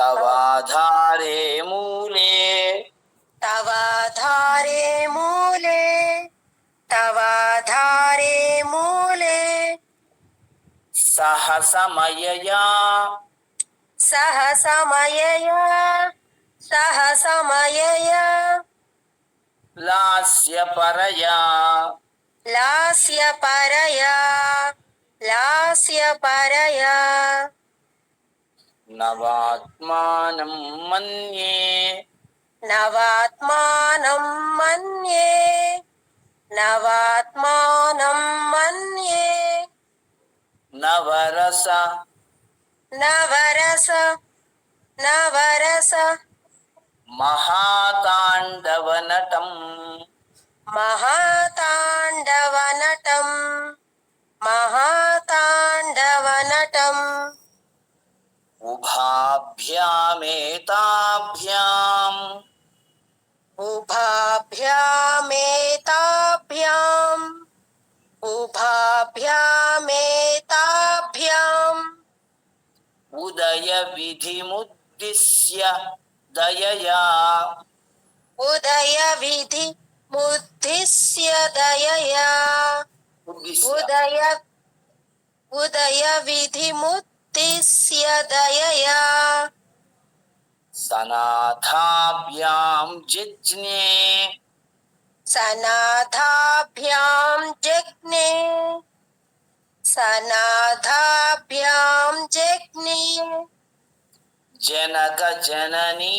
तवाधारे मूले। तवाधारे मूले। तवाधारे मूले। सह समयया। सह समयया। सह समयया। लास्य परया। लास्य परया। लास्य परया। नवात्मानं मन्ये। नवात्मानं मन्ये। नवात्मानं मन्ये। नवरस। नवरस। नवरस। महाताण्डवनटम् महाताण्डवनटं उभाभ्यामेताभ्याम्। उभाभ्यामेताभ्याम्। उभाभ्यामेताभ्याम्। उदयविधिमुद्दिश्य दयया। उदयविधि मुद्दिश्य दयया उदय उदयविधिमुद्दिश्य दयया सनाथाभ्यां जिज्ञे। सनाथाभ्यां जज्ञे। सनाथाभ्यां जज्ञे। जनकजननी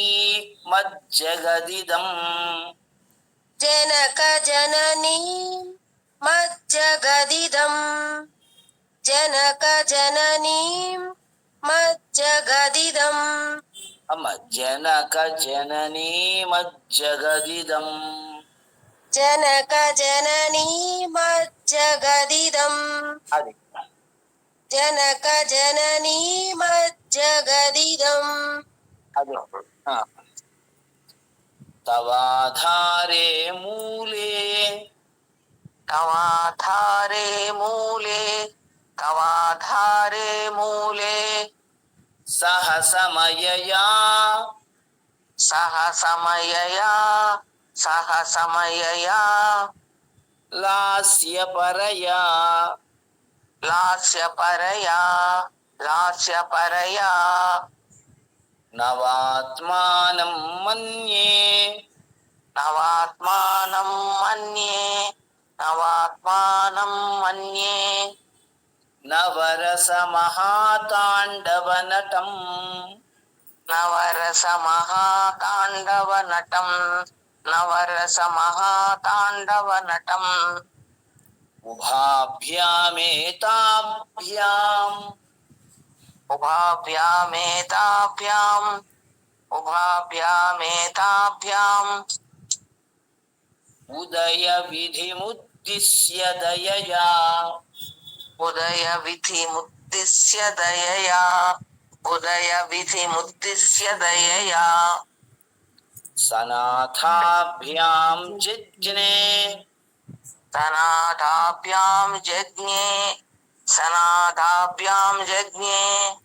मज्जगदिदम्। जनकजननी मज्जगदिदम्। जनकजननीं मज्जगदिदम् अम जनकजननी मज्जगदिदम् जनकजननी मज्जगदिदम् అది जनकजननी मज्जगदिदम् అది ఆ. तवाधारे मूले तवाधारे मूले तवाधारे मूले सह समयया सह समयया सह समयया लास्य परया लास्य परया लास्य परया नवात्मानं मन्ये नवात्मानं मन्ये नवात्मानं मन्ये नवरसमहाताण्डवनटम्। नवरसमहाताण्डवनटं नवरसमहाताण्डवनटम्। उभाभ्यामेताभ्याम्। उभाभ्यामेताभ्याम्। उभाभ्यामेताभ्याम्। उदयविधिमुद्दिश्य दयया। उदय विधि मुद्दिश्य दया उदय विधि मुद्दिश्य दया सनाथाभ्याम जिज्ञे। सनाथाभ्यां जज्ञे। सनाथाभ्यां जज्ञे।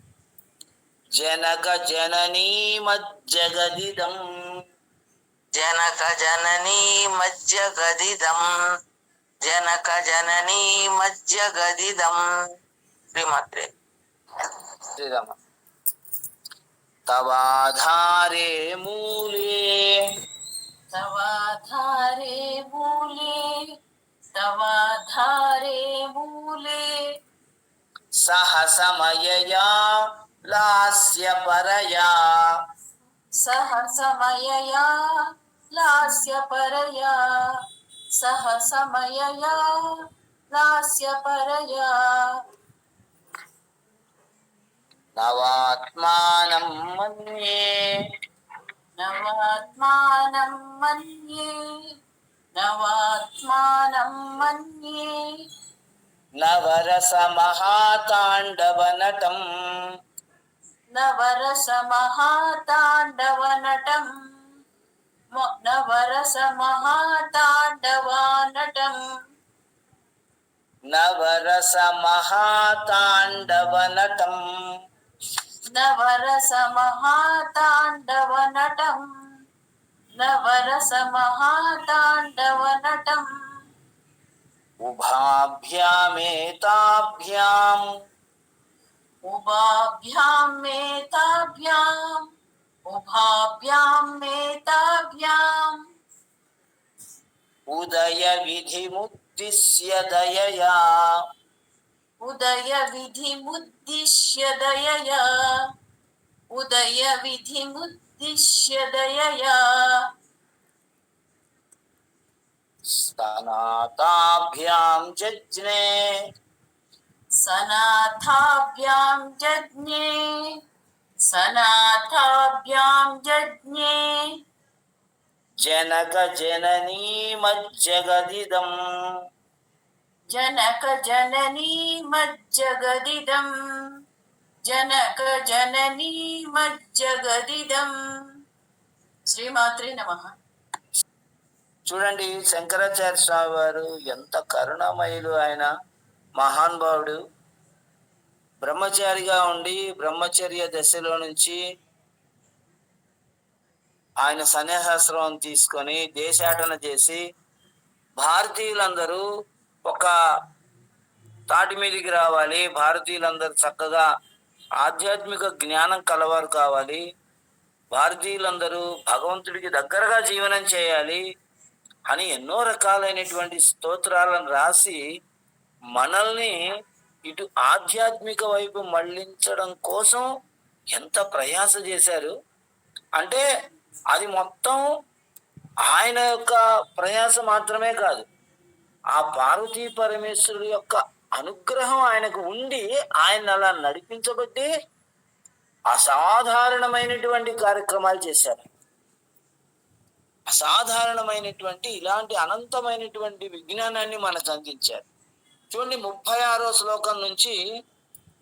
जननी मज्जगदिदम् जनक जननी మజ్జగదిదం శ్రీమాత్రే శ్రీరామ तवाधारे मूले। तवाधारे मूले। तवाधारे मूले। सह सहसमयया लास्य परया सह सहसमयया लास्य परया सह समयया लास्य परया नवात्मानं मन्ये नवात्मानं मन्ये नवात्मानं मन्ये नवरसमहाताण्डवनटम् नवरसमहाताण्डवनटम् నవరస మహాతాండవానటం నవరస మహాతాండవనటం నవరస మహాతాండవనటం నవరస మహాతాండవనటం ఉభాభ్యామేతాభ్యాం. ఉభాభ్యామేతాభ్యాం. ఉదయ విధిముద్దిశ్య దయయా ఉదయ విధిముద్దిశ్య దయయా ఉదయ విధిముద్దిశ్య దయయా స్తనాతాభ్యాం జజ్ఞే సనాథాభ్యాం సనాథాభ్యాం జజ్ఞే జనక జననీ మజ్జగదిదం జనక జననీ మజ్జగదిదం జనక జననీ మజ్జగదిదం శ్రీమాత్రే నమః చూడండి శంకరాచార్య స్వామి వారు ఎంత కరుణమయులు ఆయన మహానుభావుడు బ్రహ్మచారిగా ఉండి బ్రహ్మచర్య దశలో నుంచి ఆయన సన్యాసాశ్రమం తీసుకొని దేశాటన చేసి భారతీయులందరూ ఒక తాటి మీదకి రావాలి. భారతీయులందరూ చక్కగా ఆధ్యాత్మిక జ్ఞానం కలవారు కావాలి. భారతీయులందరూ భగవంతుడికి దగ్గరగా జీవనం చేయాలి అని ఎన్నో రకాలైనటువంటి స్తోత్రాలను రాసి మనల్ని ఇటు ఆధ్యాత్మిక వైపు మళ్ళించడం కోసం ఎంత ప్రయాస చేశారు? అంటే అది మొత్తం ఆయన యొక్క ప్రయాస మాత్రమే కాదు. ఆ పార్వతీ పరమేశ్వరుడు యొక్క అనుగ్రహం ఆయనకు ఉండి ఆయన అలా నడిపించబట్టి అసాధారణమైనటువంటి కార్యక్రమాలు చేశారు. అసాధారణమైనటువంటి ఇలాంటి అనంతమైనటువంటి విజ్ఞానాన్ని మనకు అందించారు. చూడండి ముప్పై ఆరో శ్లోకం నుంచి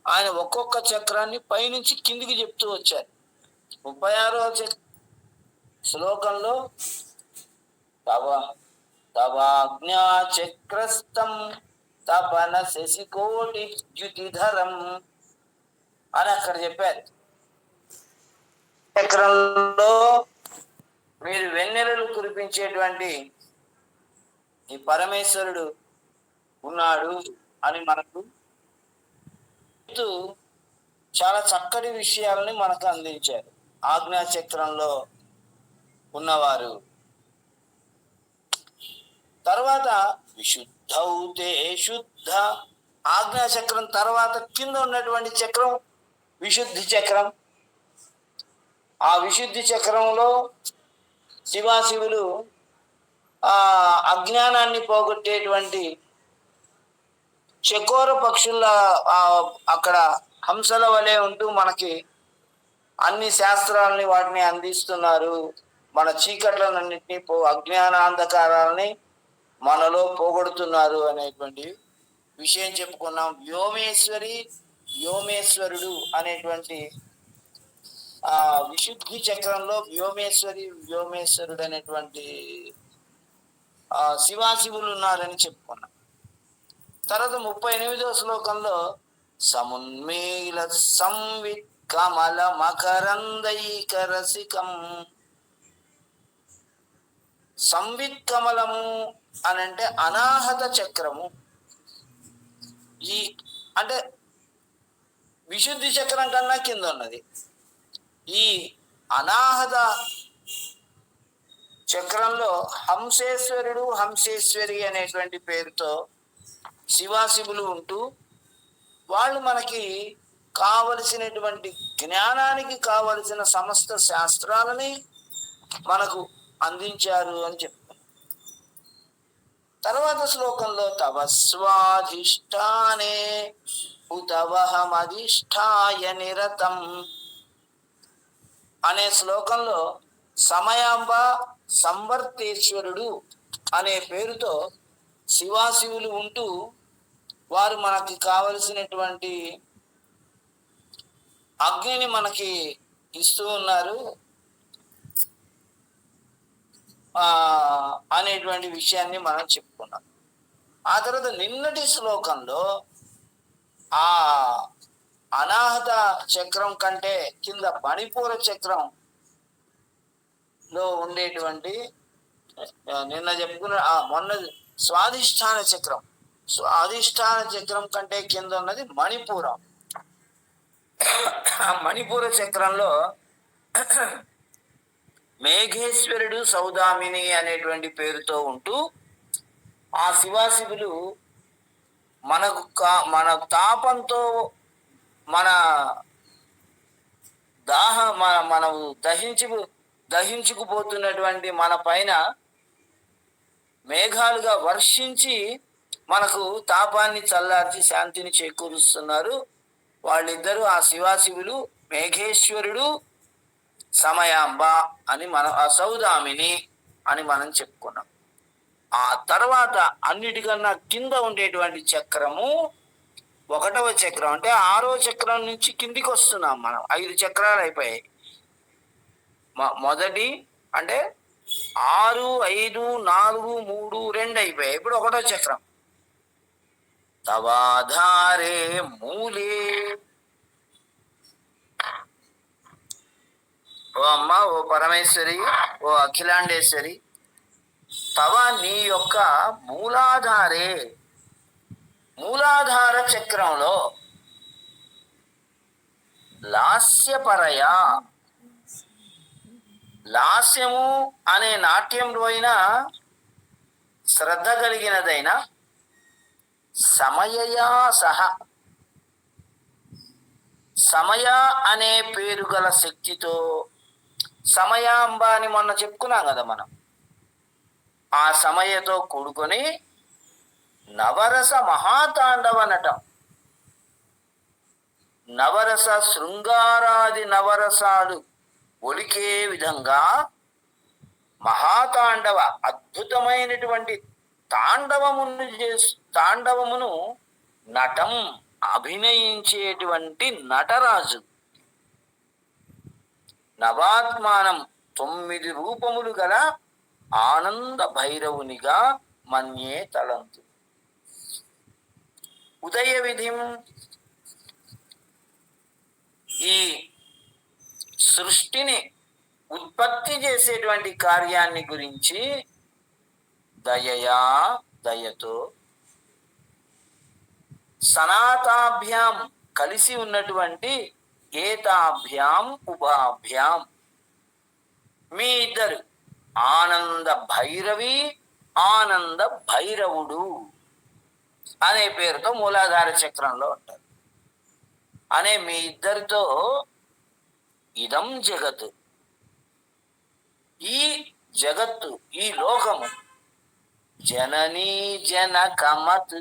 ఆయన ఒక్కొక్క చక్రాన్ని పైనుంచి కిందికి చెప్తూ వచ్చారు. ముప్పై ఆరో చక్- శ్లోకంలో తవ తవాజ్ఞా చక్రస్థం తపన శశికోటి ద్యుతిధరం అని అక్కడ చెప్పారు. చక్రంలో మీరు వెన్నెలలు కురిపించేటువంటి ఈ పరమేశ్వరుడు ఉన్నాడు అని మనకు చాలా చక్కటి విషయాలని మనకు అందించారు ఆజ్ఞా చక్రంలో ఉన్నవారు. తర్వాత విశుద్ధౌతే శుద్ధ. ఆజ్ఞా చక్రం తర్వాత కింద ఉన్నటువంటి చక్రం విశుద్ధి చక్రం. ఆ విశుద్ధి చక్రంలో శివాశివులు ఆ అజ్ఞానాన్ని పోగొట్టేటువంటి చకోర పక్షుల అక్కడ హంసల వలె ఉంటూ మనకి అన్ని శాస్త్రాలని వాటిని అందిస్తున్నారు. మన చీకట్లన్నింటినీ పో అజ్ఞానాంధకారాలని మనలో పోగొడుతున్నారు అనేటువంటి విషయం చెప్పుకున్నాం. వ్యోమేశ్వరి వ్యోమేశ్వరుడు అనేటువంటి ఆ విశుద్ధి చక్రంలో వ్యోమేశ్వరి వ్యోమేశ్వరుడు అనేటువంటి ఆ శివాశివులు ఉన్నారని చెప్పుకున్నాం. తర్వాత ముప్పై ఎనిమిదో శ్లోకంలో సమున్మేల సంవిత్ కమల మకరందైక రసికం సంవిత్ కమలము అని అంటే అనాహత చక్రము. ఈ అంటే విశుద్ధి చక్రం కన్నా కింద ఉన్నది. ఈ అనాహత చక్రంలో హంసేశ్వరుడు హంసేశ్వరి అనేటువంటి పేరుతో శివాశివులు ఉంటూ వాళ్ళు మనకి కావలసినటువంటి జ్ఞానానికి కావలసిన సమస్త శాస్త్రాలని మనకు అందించారు అని చెప్తారు తర్వాత శ్లోకంలో తవ స్వాధిష్టానే ఉతవహమధిష్టాయ నిరతం అనే శ్లోకంలో సమయాంబ సంవర్తేశ్వరుడు అనే పేరుతో శివాశివులు ఉంటూ వారు మనకి కావలసినటువంటి అగ్నిని మనకి ఇస్తూ ఉన్నారు. ఆ అనేటువంటి విషయాన్ని మనం చెప్పుకున్నాం. ఆ తర్వాత నిన్నటి శ్లోకంలో ఆ అనాహత చక్రం కంటే కింద మణిపూర చక్రం లో ఉండేటువంటి నిన్న చెప్పుకున్న ఆ, మొన్న స్వాధిష్టాన చక్రం. స్వాధిష్టాన చక్రం కంటే కింద ఉన్నది మణిపూరం. ఆ మణిపూర చక్రంలో మేఘేశ్వరుడు సౌదామిని అనేటువంటి పేరుతో ఉంటూ ఆ శివాశివులు మనకు కా మన తాపంతో మన దాహ మన మనము దహించు దహించుకుపోతున్నటువంటి మన పైన మేఘాలుగా వర్షించి మనకు తాపాన్ని చల్లార్చి శాంతిని చేకూరుస్తున్నారు. వాళ్ళిద్దరూ ఆ శివాశివులు మేఘేశ్వరుడు సమయాంబ అని మనం అసౌదామిని అని మనం చెప్పుకున్నాం. ఆ తర్వాత అన్నిటికన్నా కింద ఉండేటువంటి చక్రము ఒకటవ చక్రం. అంటే ఆరో చక్రం నుంచి కిందికి వస్తున్నాం మనం. ఐదు చక్రాలు అయిపోయాయి. మొ- మొదటి అంటే ఆరు ఐదు నాలుగు మూడు రెండు అయిపోయాయి. ఇప్పుడు ఒకటో చక్రం. తవాధారే మూలే. ఓ అమ్మ ఓ పరమేశ్వరి ఓ అఖిలాండేశ్వరి తవ నీ యొక్క మూలాధారే. మూలాధార చక్రంలో లాస్యపరయ. లాస్యము అనే నాట్యంలో అయినా శ్రద్ధ కలిగినదైన సమయయా సహ. సమయ అనే పేరు గల శక్తితో సమయాంబ అని మొన్న చెప్పుకున్నాం కదా మనం. ఆ సమయతో కూడుకొని నవరస మహాతాండవ నటం. నవరస శృంగారాది నవరసాలు. ఒలికే విధంగా మహాతాండవ అద్భుతమైనటువంటి తాండవమును చేసి తాండవమును నటం అభినయించేటువంటి నటరాజు. నవాత్మానం తొమ్మిది రూపములు గల ఆనంద భైరవునిగా మన్యే తలంతు. ఉదయ విధిం ఈ సృష్టిని ఉత్పత్తి చేసేటువంటి కార్యాన్ని గురించి దయయా దయతో సనాతాభ్యాం కలిసి ఉన్నటువంటి ఏతాభ్యాం ఉభాభ్యాం మీ ఇద్దరు ఆనంద భైరవి ఆనంద భైరవుడు అనే పేరుతో మూలాధార చక్రంలో ఉంటారు. అనే మీ ఇద్దరితో ఇదం జగత్. ఈ జగత్తు ఈ లోకము జననీ జనకమత్.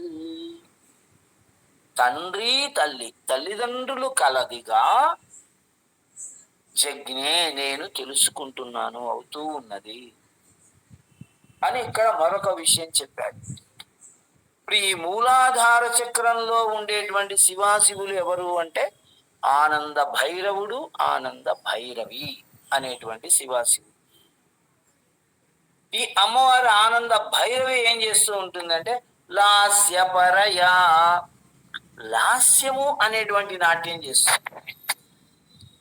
తండ్రి తల్లి తల్లిదండ్రులు కలదిగా జజ్ఞే నేను తెలుసుకుంటున్నాను అవుతూ ఉన్నది. అని ఇక్కడ మరొక విషయం చెప్పాడు. ఇప్పుడు ఈ మూలాధార చక్రంలో ఉండేటువంటి శివాశివులు ఎవరు అంటే ఆనంద భైరవుడు ఆనంద భైరవి అనేటువంటి శివాశివుడు. ఈ అమ్మవారి ఆనంద భైరవి ఏం చేస్తూ ఉంటుందంటే లాస్యపరయా లాస్యము అనేటువంటి నాట్యం చేస్తుంది.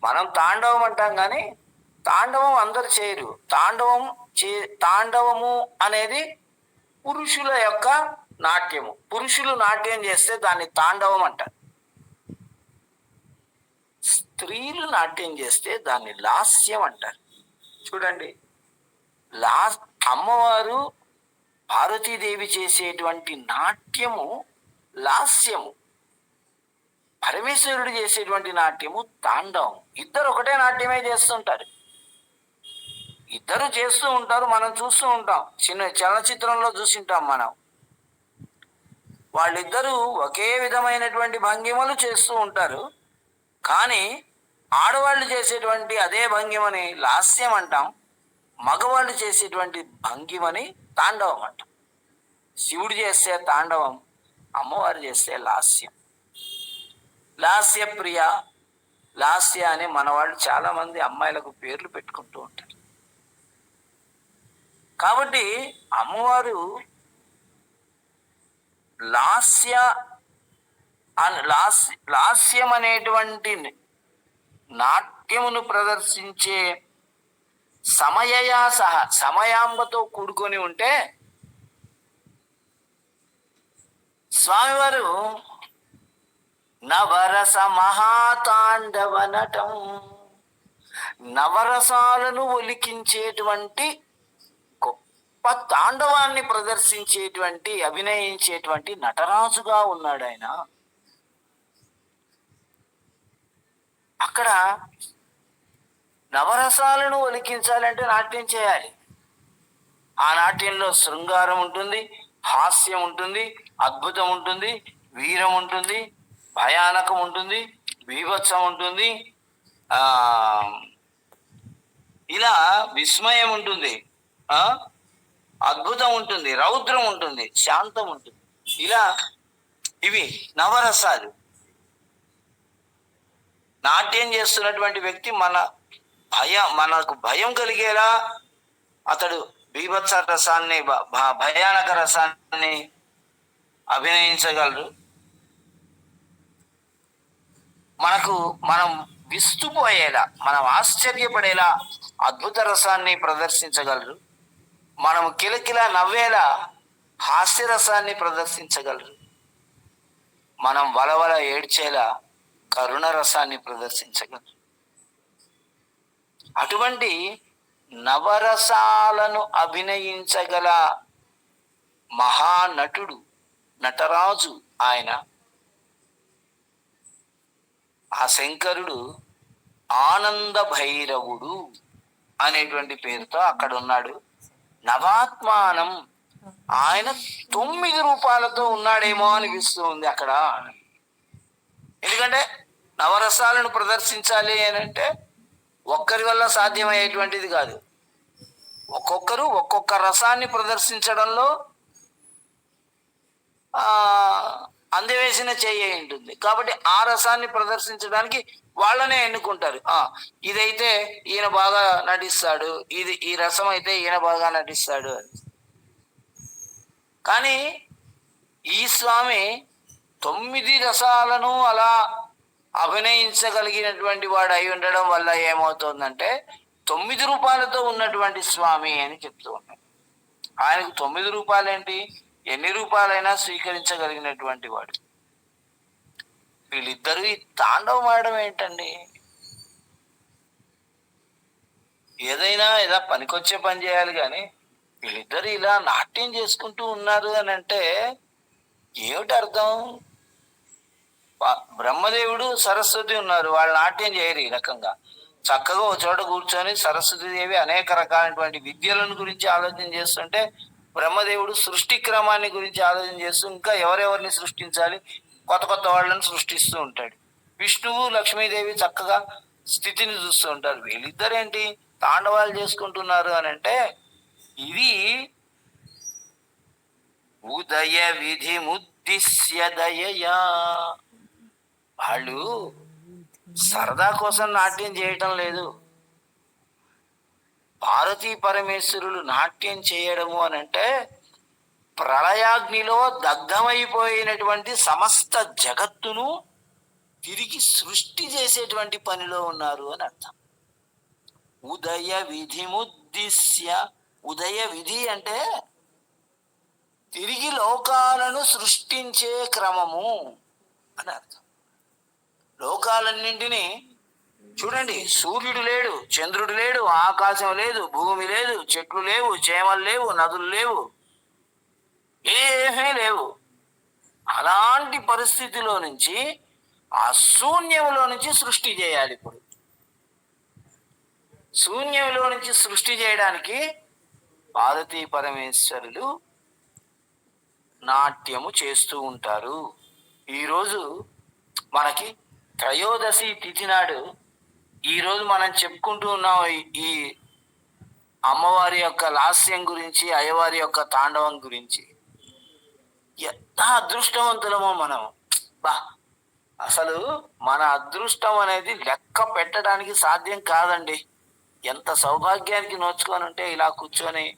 మనం తాండవం అంటాం కానీ తాండవం అందరు చేయరు. తాండవం చే తాండవము అనేది పురుషుల యొక్క నాట్యము. పురుషులు నాట్యం చేస్తే దాన్ని తాండవం అంటారు. స్త్రీలు నాట్యం చేస్తే దాన్ని లాస్యం అంటారు. చూడండి లా అమ్మవారు పార్వతీదేవి చేసేటువంటి నాట్యము లాస్యము. పరమేశ్వరుడు చేసేటువంటి నాట్యము తాండవం. ఇద్దరు ఒకటే నాట్యమే చేస్తుంటారు. ఇద్దరు చేస్తూ ఉంటారు మనం చూస్తూ ఉంటాం. చిన్న చలనచిత్రంలో చూసింటాం మనం. వాళ్ళిద్దరూ ఒకే విధమైనటువంటి భంగిమలు చేస్తూ ఉంటారు. కానీ ఆడవాళ్ళు చేసేటువంటి అదే భంగిమని లాస్యం అంటాం మగవాళ్ళు చేసేటువంటి భంగిమని తాండవం అంటాం. శివుడు చేస్తే తాండవం అమ్మవారు చేస్తే లాస్యం. లాస్య ప్రియ లాస్య అని మన వాళ్ళు చాలా మంది అమ్మాయిలకు పేర్లు పెట్టుకుంటూ ఉంటారు. కాబట్టి అమ్మవారు లాస్య లాస్యం అనేటువంటి నాట్యమును ప్రదర్శించే సమయయా సహ సమయాంబతో కూడుకొని ఉంటే స్వామివారు నవరస మహాతాండవ నటం నవరసాలను ఒలికించేటువంటి గొప్ప తాండవాన్ని ప్రదర్శించేటువంటి అభినయించేటువంటి నటరాజుగా ఉన్నాడు ఆయన అక్కడ నవరసాలను ఒలికించాలంటే నాట్యం చేయాలి. ఆ నాట్యంలో శృంగారం ఉంటుంది హాస్యం ఉంటుంది అద్భుతం ఉంటుంది వీరం ఉంటుంది భయానకం ఉంటుంది బీభత్సం ఉంటుంది ఆ ఇలా విస్మయం ఉంటుంది ఆ అద్భుతం ఉంటుంది రౌద్రం ఉంటుంది శాంతం ఉంటుంది. ఇలా ఇవి నవరసాలు. నాట్యం చేస్తున్నటువంటి వ్యక్తి మన భయం మనకు భయం కలిగేలా అతడు బీభత్స రసాన్ని భ- భ- భయానక రసాన్ని అభినయించగలరు మనకు మనం విస్తుపోయేలా మనం ఆశ్చర్యపడేలా అద్భుత రసాన్ని ప్రదర్శించగలరు మనం కిలకిల నవ్వేలా హాస్య రసాన్ని ప్రదర్శించగలరు మనం వలవల ఏడ్చేలా కరుణ రసాన్ని ప్రదర్శించగలరు అటువంటి నవరసాలను అభినయించగల మహానటుడు నటరాజు ఆయన. ఆ శంకరుడు ఆనంద భైరవుడు అనేటువంటి పేరుతో అక్కడ ఉన్నాడు నవాత్మానం ఆయన తొమ్మిది రూపాలతో ఉన్నాడేమో అనిపిస్తుంది అక్కడ. ఎందుకంటే నవరసాలను ప్రదర్శించాలి అని అంటే ఒక్కరి వల్ల సాధ్యమయ్యేటువంటిది కాదు. ఒక్కొక్కరు ఒక్కొక్క రసాన్ని ప్రదర్శించడంలో అందవేసిన చెయ్యి ఉంటుంది. కాబట్టి ఆ రసాన్ని ప్రదర్శించడానికి వాళ్ళనే ఎన్నుకుంటారు. ఆ ఇదైతే ఈయన బాగా నటిస్తాడు. ఇది ఈ రసం అయితే ఈయన బాగా నటిస్తాడు అని. కానీ ఈ స్వామి తొమ్మిది రసాలను అలా అభినయించగలిగినటువంటి వాడు అయి ఉండడం వల్ల ఏమవుతుందంటే తొమ్మిది రూపాయలతో ఉన్నటువంటి స్వామి అని చెప్తూ ఉన్నాడు. ఆయనకు తొమ్మిది రూపాయలేంటి? ఎన్ని రూపాయలైనా స్వీకరించగలిగినటువంటి వాడు. వీళ్ళిద్దరూ ఈ తాండవం ఆడడం ఏంటండి? ఏదైనా ఏదో పనికొచ్చే పని చేయాలి కానీ వీళ్ళిద్దరు ఇలా నాట్యం చేసుకుంటూ ఉన్నారు అని అంటే ఏమిటి అర్థం? బ్రహ్మదేవుడు సరస్వతి ఉన్నారు. వాళ్ళు నాట్యం చేయరు ఈ రకంగా. చక్కగా ఒక చోట కూర్చొని సరస్వతి దేవి అనేక రకాలైనటువంటి విద్యలను గురించి ఆలోచన చేస్తుంటే బ్రహ్మదేవుడు సృష్టి క్రమాన్ని గురించి ఆలోచన చేస్తూ ఇంకా ఎవరెవరిని సృష్టించాలి? కొత్త కొత్త వాళ్ళని సృష్టిస్తూ ఉంటాడు. విష్ణువు లక్ష్మీదేవి చక్కగా స్థితిని చూస్తూ ఉంటారు. వీళ్ళిద్దరేంటి? తాండవాలు చేసుకుంటున్నారు అని అంటే ఇది ఉదయ విధి ముద్దిశ్య దయయా వాళ్ళు సరదా కోసం నాట్యం చేయటం లేదు. భారతీ పరమేశ్వరులు నాట్యం చేయడము అని అంటే ప్రళయాగ్నిలో దగ్ధమైపోయినటువంటి సమస్త జగత్తును తిరిగి సృష్టి చేసేటువంటి పనిలో ఉన్నారు అని అర్థం. ఉదయ విధిముద్దిశ్య ఉదయ విధి అంటే తిరిగి లోకాలను సృష్టించే క్రమము అని అర్థం. లోకాలన్నింటినీ చూడండి సూర్యుడు లేడు చంద్రుడు లేడు ఆకాశం లేదు భూమి లేదు చెట్లు లేవు చేమలు లేవు నదులు లేవు ఏమీ లేవు. అలాంటి పరిస్థితిలో నుంచి ఆ శూన్యంలో నుంచి సృష్టి చేయాలి ఇప్పుడు. శూన్యంలో నుంచి సృష్టి చేయడానికి పార్వతీ పరమేశ్వరులు నాట్యము చేస్తూ ఉంటారు. ఈరోజు మనకి త్రయోదశి తిథి నాడు ఈరోజు మనం చెప్పుకుంటూ ఉన్నాం ఈ- అమ్మవారి యొక్క లాస్యం గురించి అయ్యవారి యొక్క తాండవం గురించి. ఎంత అదృష్టవంతులమో మనం. బా అసలు మన అదృష్టం అనేది లెక్క పెట్టడానికి సాధ్యం కాదండి. ఎంత సౌభాగ్యానికి నోచుకొని ఉంటే ఇలా కూర్చొని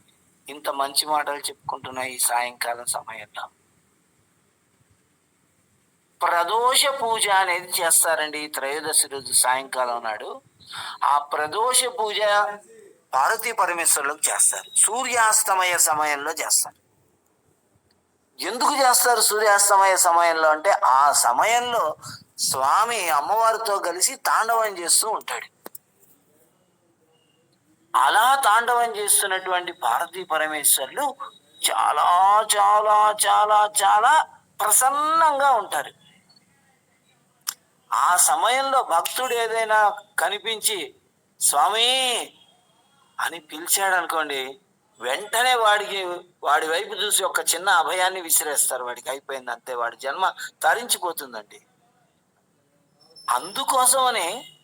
ఇంత మంచి మాటలు చెప్పుకుంటున్నాయి ఈ సాయంకాలం సమయంలో. ప్రదోష పూజ అనేది చేస్తారండి త్రయోదశి రోజు సాయంకాలం నాడు. ఆ ప్రదోష పూజ పార్వతీ పరమేశ్వరులకు చేస్తారు. సూర్యాస్తమయ సమయంలో చేస్తారు. ఎందుకు చేస్తారు సూర్యాస్తమయ సమయంలో అంటే ఆ సమయంలో స్వామి అమ్మవారితో కలిసి తాండవం చేస్తూ ఉంటాడు. అలా తాండవం చేస్తున్నటువంటి పార్వతీ పరమేశ్వరులు చాలా చాలా చాలా చాలా ప్రసన్నంగా ఉంటారు. ఆ సమయంలో భక్తుడు ఏదైనా కనిపించి స్వామి అని పిలిచాడు అనుకోండి వెంటనే వాడికి వాడి వైపు చూసి ఒక చిన్న అభయాన్ని విసిరేస్తారు. వాడికి అయిపోయింది అంతే వాడి జన్మ తరించిపోతుందండి. అందుకోసమని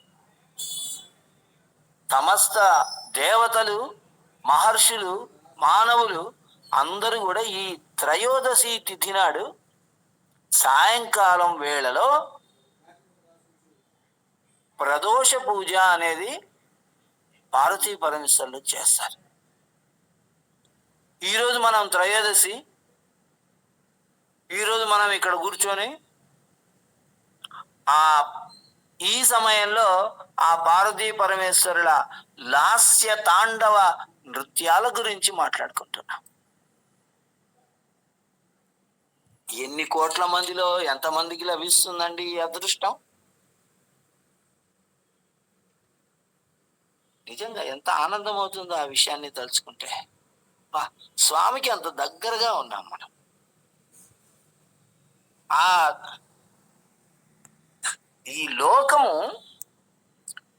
సమస్త దేవతలు మహర్షులు మానవులు అందరూ కూడా ఈ త్రయోదశి తిథి నాడు సాయంకాలం వేళలో ప్రదోష పూజ అనేది పార్వతీ పరమేశ్వరులు చేస్తారు. ఈరోజు మనం త్రయోదశి ఈరోజు మనం ఇక్కడ కూర్చొని ఆ ఈ సమయంలో ఆ పార్వతీ పరమేశ్వరుల లాస్య తాండవ నృత్యాల గురించి మాట్లాడుకుంటున్నాం. ఎన్ని కోట్ల మందిలో ఎంతమందికి లభిస్తుందండి ఈ అదృష్టం? నిజంగా ఎంత ఆనందం అవుతుందో ఆ విషయాన్ని తలుచుకుంటే. బా, స్వామికి అంత దగ్గరగా ఉన్నాం మనం. ఆ ఈ లోకము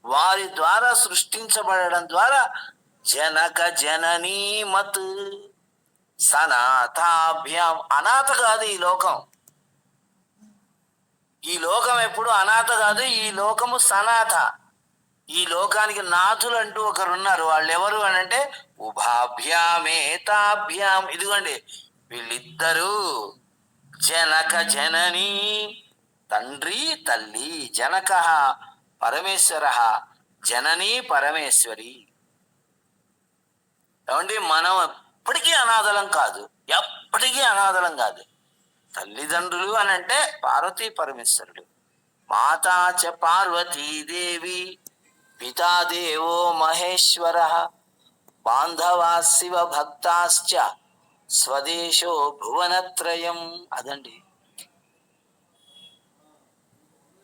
వారి ద్వారా సృష్టించబడడం ద్వారా జనక జననీ మత్ సనాథాభ్యాం అనాథ కాదు ఈ లోకం. ఈ లోకం ఎప్పుడు అనాథ కాదు ఈ లోకము సనాథ. ఈ లోకానికి నాథులు అంటూ ఒకరు ఉన్నారు వాళ్ళు ఎవరు అని అంటే ఉభాభ్యామేతాభ్యాం ఇదిగోండి వీళ్ళిద్దరూ జనక జనని తండ్రి తల్లి జనక పరమేశ్వర జనని పరమేశ్వరి. ఏమండి మనం ఎప్పటికీ అనాథలం కాదు. ఎప్పటికీ అనాథలం కాదు. తల్లిదండ్రులు అని అంటే పార్వతీ పరమేశ్వరుడు. మాతా చ పార్వతీదేవి పితాదేవో మహేశ్వర బాంధవా శివ భక్తాశ్చ స్వదేశో భువనత్రయం అదండి.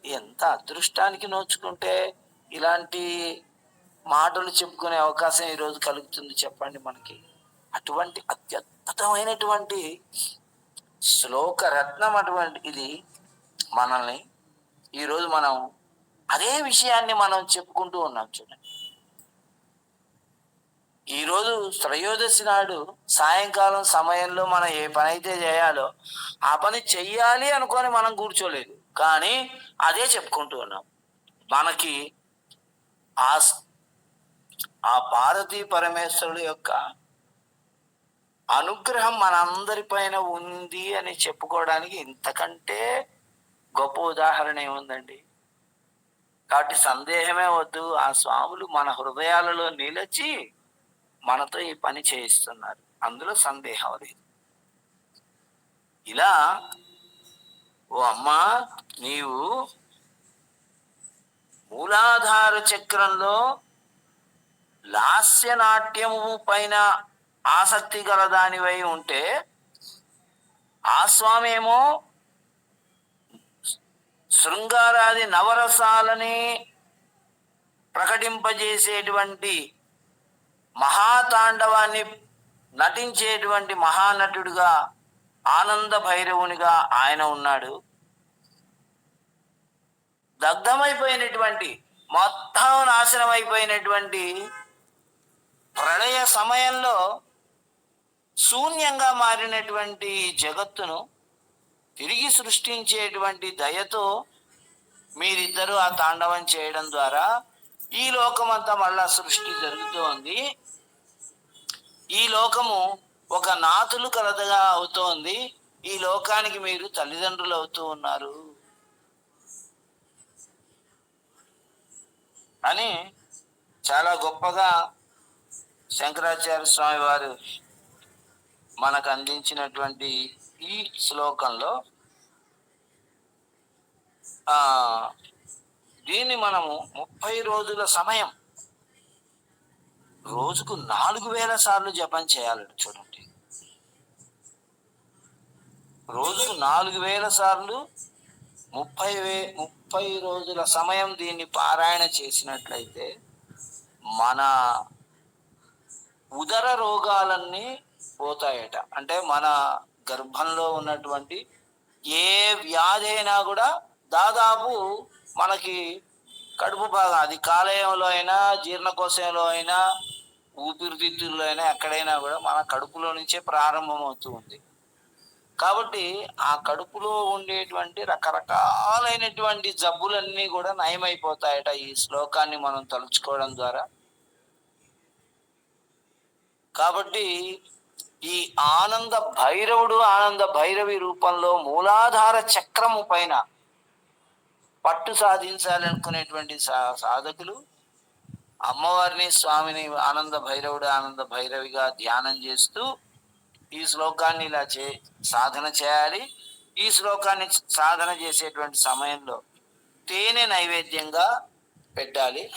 ఎంత అదృష్టానికి నోచుకుంటే ఇలాంటి మాటలు చెప్పుకునే అవకాశం ఈరోజు కలుగుతుంది చెప్పండి మనకి. అటువంటి అత్యద్భుతమైనటువంటి శ్లోక రత్నం అటువంటి ఇది మనల్ని ఈరోజు మనం అదే విషయాన్ని మనం చెప్పుకుంటూ ఉన్నాం చూడండి. ఈరోజు త్రయోదశి నాడు సాయంకాలం సమయంలో మనం ఏ పని అయితే చేయాలో ఆ పని చెయ్యాలి అనుకొని మనం కూర్చోలేదు. కానీ అదే చెప్పుకుంటూ ఉన్నాం. మనకి ఆ ఆ భారతీ పరమేశ్వరుడు యొక్క అనుగ్రహం మనందరిపైన ఉంది అని చెప్పుకోవడానికి ఇంతకంటే గొప్ప ఉదాహరణ ఏముందండి? కాబట్టి సందేహమే వద్దు. ఆ స్వాములు మన హృదయాలలో నిలిచి మనతో ఈ పని చేయిస్తున్నారు. అందులో సందేహం లేదు. ఇలా ఓ అమ్మా నీవు మూలాధార చక్రంలో లాస్య నాట్యము పైన ఆసక్తి గల దానివై ఉంటే ఆ స్వామి ఏమో శృంగారాది నవరసాలని ప్రకటింపజేసేటువంటి మహాతాండవాన్ని నటించేటువంటి మహానటుడుగా ఆనంద భైరవునిగా ఆయన ఉన్నాడు. దగ్ధమైపోయినటువంటి మొత్తం నాశనం అయిపోయినటువంటి ప్రళయ సమయంలో శూన్యంగా మారినటువంటి జగత్తును తిరిగి సృష్టించేటువంటి దయతో మీరిద్దరూ ఆ తాండవం చేయడం ద్వారా ఈ లోకమంతా మళ్ళా సృష్టి జరుగుతూ ఉంది ఈ లోకము ఒక నాతులు కలదగా అవుతోంది. ఈ లోకానికి మీరు తల్లిదండ్రులు అవుతూ ఉన్నారు. అని చాలా గొప్పగా శంకరాచార్య స్వామి వారు మనకు అందించినటువంటి ఈ శ్లోకంలో దీన్ని మనము ముప్పై రోజుల సమయం రోజుకు నాలుగు వేల సార్లు జపం చేయాలి చూడండి. రోజుకు నాలుగు వేల సార్లు ముప్పై వే ముప్పై రోజుల సమయం దీన్ని పారాయణ చేసినట్లయితే మన ఉదర రోగాలన్నీ పోతాయట. అంటే మన గర్భంలో ఉన్నటువంటి ఏ వ్యాధి అయినా కూడా దాదాపు మనకి కడుపు బాగా అది కాలేయంలో అయినా జీర్ణకోశంలో అయినా ఊపిరితిత్తుల్లో అయినా ఎక్కడైనా కూడా మన కడుపులో నుంచే ప్రారంభమవుతూ ఉంది. కాబట్టి ఆ కడుపులో ఉండేటువంటి రకరకాలైనటువంటి జబ్బులన్నీ కూడా నయమైపోతాయట ఈ శ్లోకాన్ని మనం తలుచుకోవడం ద్వారా. కాబట్టి ఈ ఆనంద భైరవుడు ఆనంద భైరవి రూపంలో మూలాధార చక్రము పైన పట్టు సాధించాలనుకునేటువంటి సా సాధకులు అమ్మవారిని స్వామిని ఆనంద భైరవుడు ఆనంద భైరవిగా ధ్యానం చేస్తూ ఈ శ్లోకాన్ని ఇలా చే సాధన చేయాలి. ఈ శ్లోకాన్ని సాధన చేసేటువంటి సమయంలో తేనె నైవేద్యంగా పెట్టాలి.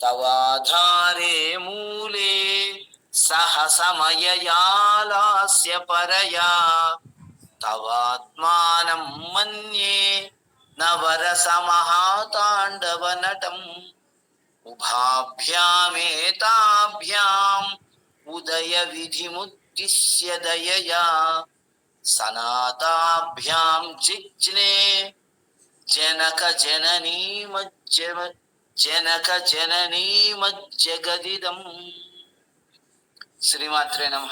తవాధారే మూలే సహ సమయయాలాస్య పరయా. తవాత్మానం మన్యే నవరసమహాతాండవ నటం ఉభాభ్యామేతాభ్యాం ఉదయ విధిముద్దిశ్య దయయా. సనాతాభ్యాం జిజ్నే జనక జననీ మజ్జ జనక జననీ మజ్జగదిదం. శ్రీమాత్రే నమ.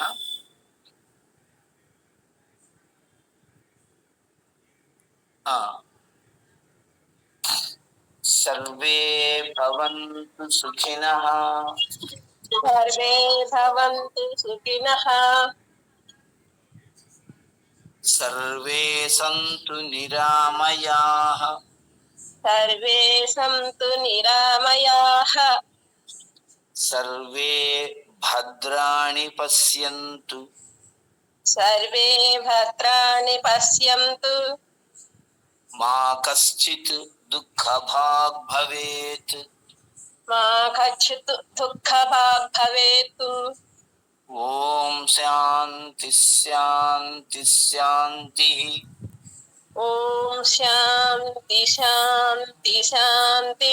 సర్వే భవంతు సుఖినః. సర్వే భవంతు సుఖినః. సర్వే సంతు నిరామయాః. సర్వే సంతు నిరామయాః. సర్వే భద్రాణి పశ్యంతు సర్వే భద్రాణి పశ్యంతు మా కశ్చిత్ దుఃఖభాగ్ భవేత్ మా కచ్చిత్ దుఃఖభాగ్ భవేతు ఓం శాంతి శాంతి శాంతి ఓం శాంతి శాంతి శాంతి